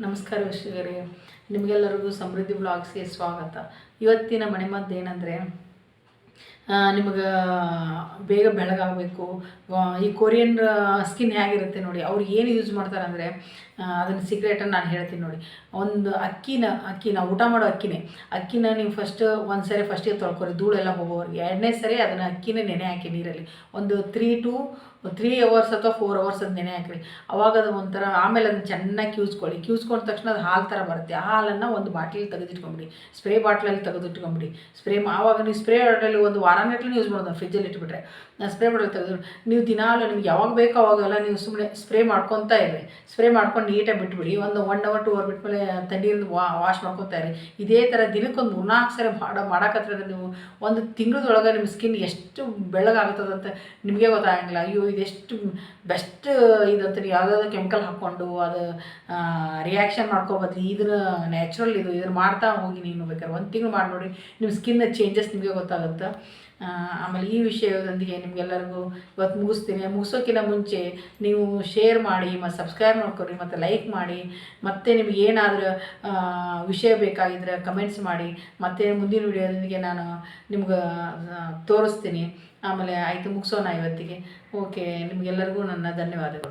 ನಮಸ್ಕಾರ ವೀಕ್ಷಕರೇ. ನಿಮಗೆಲ್ಲರಿಗೂ ಸಮೃದ್ಧಿ ಬ್ಲಾಗ್ಸ್ಗೆ ಸ್ವಾಗತ. ಇವತ್ತಿನ ಮನೆಮದ್ದು ಏನಂದರೆ ನಿಮಗೆ ಬೇಗ ಬೆಳಗಾಗಬೇಕು. ಈ ಕೊರಿಯನ್ ಸ್ಕಿನ್ ಹೇಗಿರುತ್ತೆ ನೋಡಿ, ಅವ್ರು ಏನು ಯೂಸ್ ಮಾಡ್ತಾರೆ ಅಂದರೆ ಅದನ್ನು ಸೀಕ್ರೆಟನ್ನು ನಾನು ಹೇಳ್ತೀನಿ ನೋಡಿ. ಒಂದು ಅಕ್ಕಿನ ಅಕ್ಕಿನ, ಊಟ ಮಾಡೋ ಅಕ್ಕಿನೇ. ಅಕ್ಕಿನ ನೀವು ಫಸ್ಟ್ ಒಂದು ಸರಿ ಫಸ್ಟಿಗೆ ತೊಳ್ಕೊರಿ, ಧೂಳೆಲ್ಲ ಹೋಗೋವರೆಗೆ. ಎರಡನೇ ಸರಿ ಅದನ್ನು ಅಕ್ಕಿನೇ ನೆನೆ ಹಾಕಿ ನೀರಲ್ಲಿ. ಒಂದು ತ್ರೀ ಟು ತ್ರೀ ಅವರ್ಸ್ ಅಥವಾ ಫೋರ್ ಅವರ್ಸ್ ಅದು ನೆನೆ ಹಾಕಿರಿ. ಅವಾಗ ಅದು ಒಂಥರ, ಆಮೇಲೆ ಅದನ್ನ ಚೆನ್ನಾಗಿ ಕ್ಯೂಸ್ಕೊಳ್ಳಿ ಕ್ಯೂಸ್ಕೊಂಡ ತಕ್ಷಣ ಅದು ಹಾಲು ಥರ ಬರುತ್ತೆ. ಆ ಹಾಲನ್ನು ಒಂದು ಬಾಟ್ಲಲ್ಲಿ ತೆಗೆದಿಟ್ಕೊಂಬಿಡಿ. ಸ್ಪ್ರೇ ಬಾಟ್ಲಲ್ಲಿ ತೆಗೆದಿಟ್ಕೊಂಬಿಡಿ. ಸ್ಪ್ರೇ ಆವಾಗ ನೀವು ಸ್ಪ್ರೇ ಬಾಟ್ಲಲ್ಲಿ ಒಂದು ವಾರಗಟ್ಟಲೆ ಯೂಸ್ ಮಾಡೋದು ಫ್ರಿಜ್ಜಲ್ಲಿ ಇಟ್ಬಿಟ್ರೆ. ಸ್ಪ್ರೇ ಬಾಟಲ್ ತೆಗೆದು ನೀವು ದಿನಾಲು ನಿಮ್ಗೆ ಯಾವಾಗ ಬೇಕೋ ಅವಾಗೆಲ್ಲ ನೀವು ಸುಮ್ಮನೆ ಸ್ಪ್ರೇ ಮಾಡ್ಕೊತಾ ಇರಿ ಸ್ಪ್ರೇ ಮಾಡ್ಕೊಂಡು ನೀಟಾಗಿ ಬಿಟ್ಬಿಡಿ. ಒಂದು ಒನ್ ಅವರ್ ಟು ಅವರ್ ಬಿಟ್ಮೇಲೆ ತಣ್ಣೀರಿಂದ ವಾ ವಾಶ್ ಮಾಡ್ಕೊತಾ ಇರಿ ಇದೇ ಥರ ದಿನಕ್ಕೊಂದು ಮೂರ್ನಾಲ್ಕು ಸರಿ ಮಾಡೋ ಮಾಡೋಕತ್ತಿರೋದ್ರೆ ನೀವು. ಒಂದು ತಿಂಗಳದೊಳಗೆ ನಿಮ್ಮ ಸ್ಕಿನ್ ಎಷ್ಟು ಬೆಳ್ಳಗಾಗುತ್ತದಂತ ನಿಮಗೆ ಗೊತ್ತಾಗಂಗಿಲ್ಲ. ಅಯ್ಯೋ, ಇದೆಷ್ಟು ಬೆಸ್ಟ್ ಇದಂತ ಯಾವುದಾದ್ರು ಕೆಮಿಕಲ್ ಹಾಕ್ಕೊಂಡು ಅದು ರಿಯಾಕ್ಷನ್ ಮಾಡ್ಕೊಬೋದು ಇದನ್ನು ನ್ಯಾಚುರಲ್ ಇದು, ಇದನ್ನ ಮಾಡ್ತಾ ಹೋಗಿ ನೀನು ಬೇಕಾದ್ರೆ ಒಂದು ತಿಂಗಳು ಮಾಡಿ ನೋಡಿ. ನಿಮ್ಮ ಸ್ಕಿನ್ ಚೇಂಜಸ್ ನಿಮಗೆ ಗೊತ್ತಾಗುತ್ತೆ? ಆಮೇಲೆ ಈ ವಿಷಯದೊಂದಿಗೆ ನಿಮಗೆಲ್ಲರಿಗೂ ಇವತ್ತು ಮುಗಿಸ್ತೀನಿ. ಮುಗಿಸೋಕ್ಕಿಂತ ಮುಂಚೆ ನೀವು ಶೇರ್ ಮಾಡಿ ಮತ್ತು ಸಬ್ಸ್ಕ್ರೈಬ್ ಮಾಡ್ಕೊರಿ ಮತ್ತು ಲೈಕ್ ಮಾಡಿ, ಮತ್ತು ನಿಮ್ಗೆ ಏನಾದರೂ ವಿಷಯ ಬೇಕಾಗಿದ್ರೆ ಕಮೆಂಟ್ಸ್ ಮಾಡಿ, ಮತ್ತು ಮುಂದಿನ ವಿಡಿಯೋದೊಂದಿಗೆ ನಾನು ನಿಮ್ಗೆ ತೋರಿಸ್ತೀನಿ. ಆಮೇಲೆ ಆಯಿತು ಮುಗಿಸೋಣ ಇವತ್ತಿಗೆ. ಓಕೆ ನಿಮಗೆಲ್ಲರಿಗೂ ನನ್ನ ಧನ್ಯವಾದಗಳು.